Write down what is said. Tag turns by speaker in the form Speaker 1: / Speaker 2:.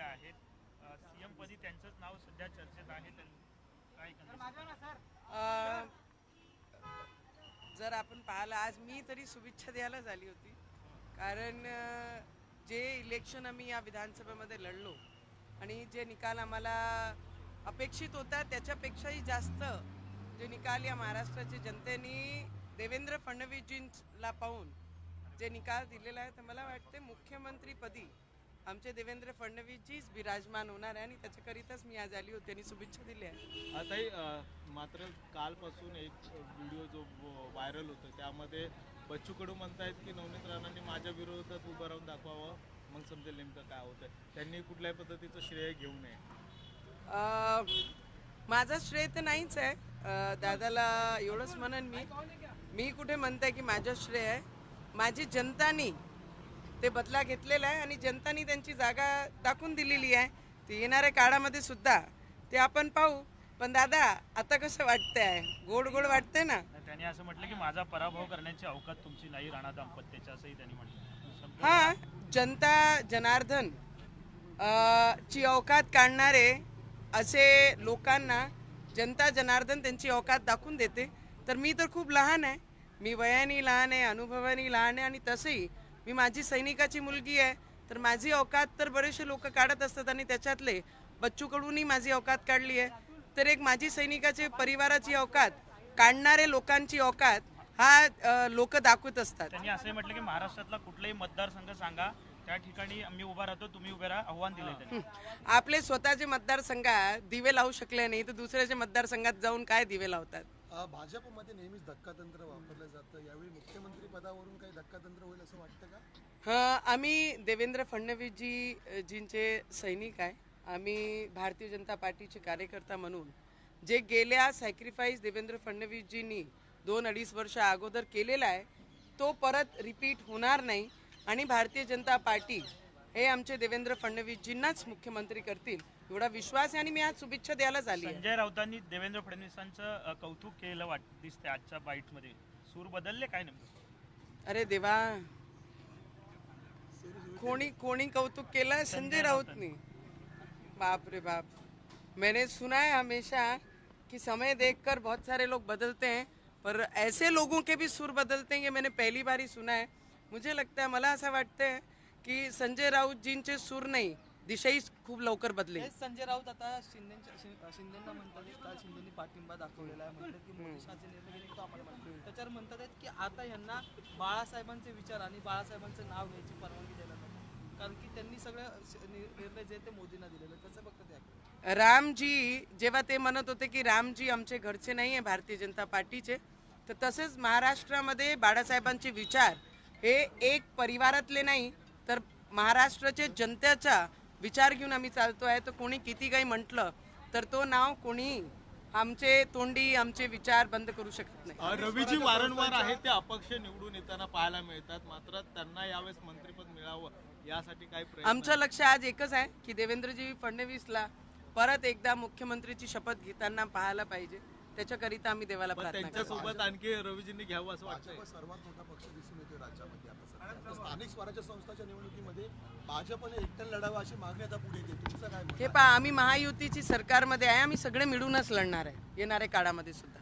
Speaker 1: झालेल्या आहेत. सीएम पदी त्यांचंच नाव सध्या चर्चेत आहे. तर काय
Speaker 2: जर आपण पाहिलं आज मी तरी शुभेच्छा द्यायला झाली होती. कारण जे इलेक्शन आम्ही या विधानसभेमध्ये लढलो आणि जे निकाल आम्हाला अपेक्षित होता त्याच्यापेक्षाही जास्त जे निकाल या महाराष्ट्राच्या जनतेने देवेंद्र फडणवीसजींला पाहून जे निकाल दिलेला आहे तर मला वाटते मुख्यमंत्रीपदी आमचे देवेंद्र फडणवीसजीच विराजमान होणार आहे आणि त्याच्याकरिताच मी आज आली होती आणि शुभेच्छा दिल्या आहे
Speaker 3: आताही अ, मात्र कालपासून एक व्हिडिओ जो व्हायरल होतो त्यामध्ये बच्चू कडू म्हणतायत की नवनीत राणांनी माझ्या विरोधात उभं राहून दाखवावं. मग समजेल नेमकं काय होतंय. त्यांनी कुठल्याही पद्धतीचं श्रेय घेऊ नये.
Speaker 2: अ, माझा श्रेय तर नाहीच आहे. अ, दादाला एवढंच म्हणन मी. मी कुठे म्हणते की माझं श्रेय आहे. माझी जनतानी ते बदला घेतलेला आहे आणि जनतानी त्यांची जागा दाखवून दिलेली आहे. ती येणाऱ्या काळामध्ये सुद्धा ते आपण पाहू. पण दादा आता कसं वाटतंय? गोड गोड वाटतंय ना?
Speaker 1: त्यांनी असं म्हटलं की माझा पराभव करण्याची अवकात तुमची नाही राणा दाम्पत्याची असंही त्यांनी म्हटलं.
Speaker 2: हा जनता जनार्दन ची अवकात काढणारे असे लोकांना जनता जनार्दन त्यांची अवकात दाखवून देते. तर मी तर खूप लहान आहे. मी वयाने लहान आहे अनुभवाने लहान आहे आणि तसंही मी माझी सैनिकाची मुलगी आहे तर माझी अवकात तर बरेचसे लोक काढत असतात आणि त्याच्यातले बच्चू कडूनही माझी अवकात काढली आहे. तर एक माझी सैनिकाचे परिवाराची अवकात काढणारे लोकांची अवकात हा लोक दाखवत असतात.
Speaker 1: त्यांनी असंही म्हटलं की महाराष्ट्रातला कुठलाही मतदारसंघ सांगा त्या ठिकाणी आम्ही उभा राहतो तुम्ही उभे राहा आव्हान दिले.
Speaker 2: आपले स्वतःचे मतदारसंघात दिवे लावू शकले नाही तर दुसऱ्याच्या मतदारसंघात जाऊन काय दिवे लावतात?
Speaker 4: भाजपमध्ये नेहमीच धक्कातंत्र वापरलं जातं. यावेळी मुख्यमंत्री पदावरून काही धक्कातंत्र होईल असं वाटतं का?
Speaker 2: आम्ही देवेंद्र फडणवीसजी जींचे सैनिक आहे. आम्ही भारतीय जनता पार्टीचे कार्यकर्ता म्हणून जे गेल्या सॅक्रिफाईस देवेंद्र फडणवीसजींनी दोन अडीच वर्ष अगोदर केलेला आहे तो परत रिपीट होणार नाही आणि भारतीय जनता पार्टी हे आमचे देवेंद्र फडणवीसजींनाच मुख्यमंत्री करतील. एवढा विश्वास आहे आणि मी आज शुभेच्छा द्यायला झाली
Speaker 1: संजय राऊतांनी देवेंद्र फडणवीसांचं कौतुक केलं वाट दिसते आजच्या बाईटमध्ये सूर बदलले काय नेमकं?
Speaker 2: अरे देवा. कोणी कोणी कौतुक केलं संजय राऊतने. बाप रे बाप. मैंने सुना है हमेशा कि समय देखकर बहुत सारे लोग बदलते हैं पर ऐसे लोगों के भी सुर बदलते हैं ये मैंने पहली बार ही सुना है। मुझे लगता है मला असं वाटतं की संजय राऊतजींचे सूर नाही दिशाही खूप लवकर बदले
Speaker 5: हेच संजय राऊत आता शिंदेच्या शिं- शिंदेना म्हणतात आहेत, शिंदेनी पाठिंबा दाखवलेला आहे म्हणतात की मोदी शहाचे निर्णय घेणे तो आम्हाला मान्य होईल. त्याच्यावर म्हणतात आहेत की आता यांना बाळासाहेबांचे विचार आणि बाळासाहेबांचं नाव घ्यायची परवानगी द्यायला नको कारण की त्यांनी सगळं श- नि- निर्णय जे आहेत ते मोदींना दिलेले आहेत. कसं बघतात याकडे
Speaker 2: रामजी जेव्हा ते म्हणत होते की रामजी आमचे घरचे नाही आहे भारतीय जनता पार्टीचे तर तसेच महाराष्ट्रामध्ये बाळासाहेबांचे विचार हे एक परिवारातले नाही तर महाराष्ट्राचे जनतेचा विचार घेऊन आम्ही चालतो आहे. तर कोणी किती काही म्हटलं तर तो नाव कोणी आमचे तोंडी आमचे विचार बंद करू शकत नाही.
Speaker 3: रवीजी वारंवार आहे ते अपक्ष निवडून येताना पाहायला मिळतात. मात्र त्यांना यावेळेस मंत्रिपद मिळावं यासाठी काय प्रयत्न
Speaker 2: आमचं लक्ष आज एकच आहे की देवेंद्रजी फडणवीसला परत एकदा मुख्यमंत्रीची शपथ घेताना पाहायला पाहिजे. त्याच्याकरिता आम्ही देवाला
Speaker 3: पण
Speaker 2: प्रार्थना करतो.
Speaker 3: त्यांच्यासोबत आणखी रवीजींनी घ्यावं असं वाटतंय.
Speaker 4: भाजप सर्वात मोठा पक्ष दिसून येतोय राज्यामध्ये आता सध्या. स्थानिक स्वराज्य संस्थाच्या निवडणुकीमध्ये भाजपने एकट्याने लढावं अशी मागणी आता पुढे येते. तुमचं काय मत
Speaker 2: हे पहा आम्ही महायुतीची सरकारमध्ये आहे आम्ही सगळे मिळूनच लढणार आहे येणाऱ्या काळामध्ये सुद्धा.